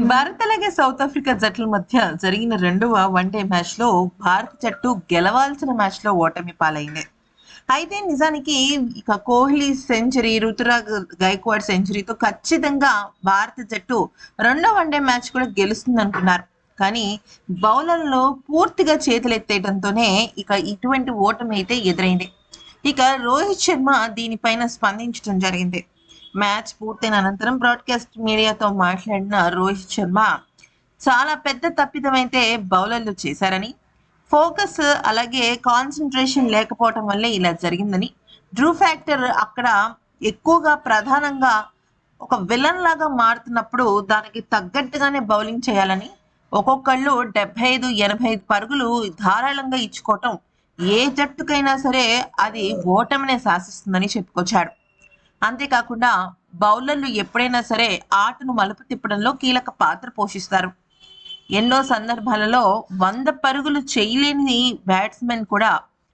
భారత్ అలాగే south Africa జట్ల మధ్య జరిగిన రెండవ వన్డే మ్యాచ్లో భారత జట్టు గెలవాల్సిన మ్యాచ్లో ఓటమి పాలైంది. అయితే నిజానికి ఇక కోహ్లీ సెంచరీ రుతురాగ్ గైక్వాడ్ సెంచరీతో ఖచ్చితంగా భారత జట్టు రెండో వన్డే మ్యాచ్ కూడా గెలుస్తుంది అనుకున్నారు కానీ బౌలర్లో పూర్తిగా చేతులెత్తేయడంతోనే ఇక ఇటువంటి ఓటమి అయితే ఎదురైంది. ఇక రోహిత్ శర్మ దీనిపైన స్పందించడం జరిగింది. మ్యాచ్ పూర్తయిన అనంతరం బ్రాడ్కాస్ట్ మీడియాతో మాట్లాడిన రోహిత్ శర్మ చాలా పెద్ద తప్పిదం అయితే బౌలర్లు చేశారని ఫోకస్ అలాగే కాన్సన్ట్రేషన్ లేకపోవటం వల్లే ఇలా జరిగిందని డ్రూ ఫ్యాక్టర్ అక్కడ ఎక్కువగా ప్రధానంగా ఒక విలన్ లాగా మారుతున్నప్పుడు దానికి తగ్గట్టుగానే బౌలింగ్ చేయాలని ఒక్కొక్కళ్ళు డెబ్బై ఐదు ఎనభై ఐదు పరుగులు ధారాళంగా ఇచ్చుకోవటం ఏ జట్టుకైనా సరే అది ఓటమినే శాసిస్తుందని చెప్పుకొచ్చాడు. అంతేకాకుండా బౌలర్లు ఎప్పుడైనా సరే ఆటను మలుపు తిప్పడంలో కీలక పాత్ర పోషిస్తారు. ఎన్నో సందర్భాలలో వంద పరుగులు చేయలేని బ్యాట్స్మెన్ కూడా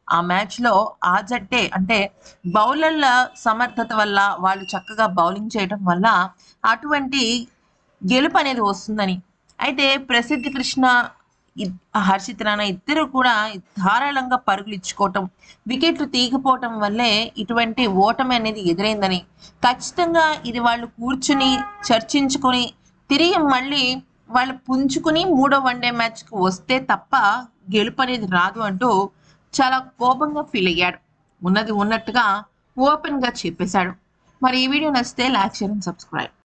ఆ మ్యాచ్లో ఆ జట్టే. అంటే బౌలర్ల సమర్థత వల్ల వాళ్ళు చక్కగా బౌలింగ్ చేయడం వల్ల అటువంటి గెలుపు అనేది వస్తుందని. అయితే ప్రసిద్ధి కృష్ణ హర్షిత్ రాణా ఇద్దరు కూడా ధారాళంగా పరుగులు ఇచ్చుకోవటం వికెట్లు తీగిపోవటం వల్లే ఇటువంటి ఓటమి అనేది ఎదురైందని. ఖచ్చితంగా ఇది వాళ్ళు కూర్చుని చర్చించుకొని తిరిగి మళ్ళీ వాళ్ళు పుంజుకుని మూడో వన్డే మ్యాచ్కి వస్తే తప్ప గెలుపు అనేది రాదు అంటూ చాలా కోపంగా ఫీల్ అయ్యాడు. ఉన్నది ఉన్నట్టుగా ఓపెన్గా చెప్పేశాడు. మరి ఈ వీడియో నచ్చితే లైక్ షేర్ అండ్ సబ్స్క్రైబ్.